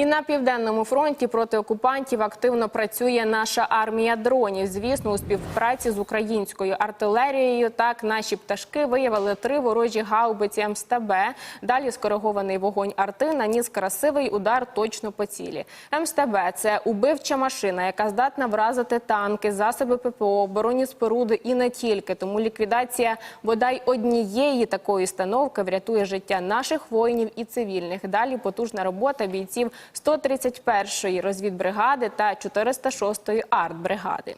І на південному фронті проти окупантів активно працює наша армія дронів. Звісно, у співпраці з українською артилерією. Так наші пташки виявили три ворожі гаубиці МСТБ. Далі скоригований вогонь арти наніс красивий удар точно по цілі. МСТБ – це убивча машина, яка здатна вразити танки, засоби ППО, оборонні споруди і не тільки. Тому ліквідація бодай однієї такої установки врятує життя наших воїнів і цивільних. Далі потужна робота бійців 131-ї розвідбригади та 406-ї артбригади.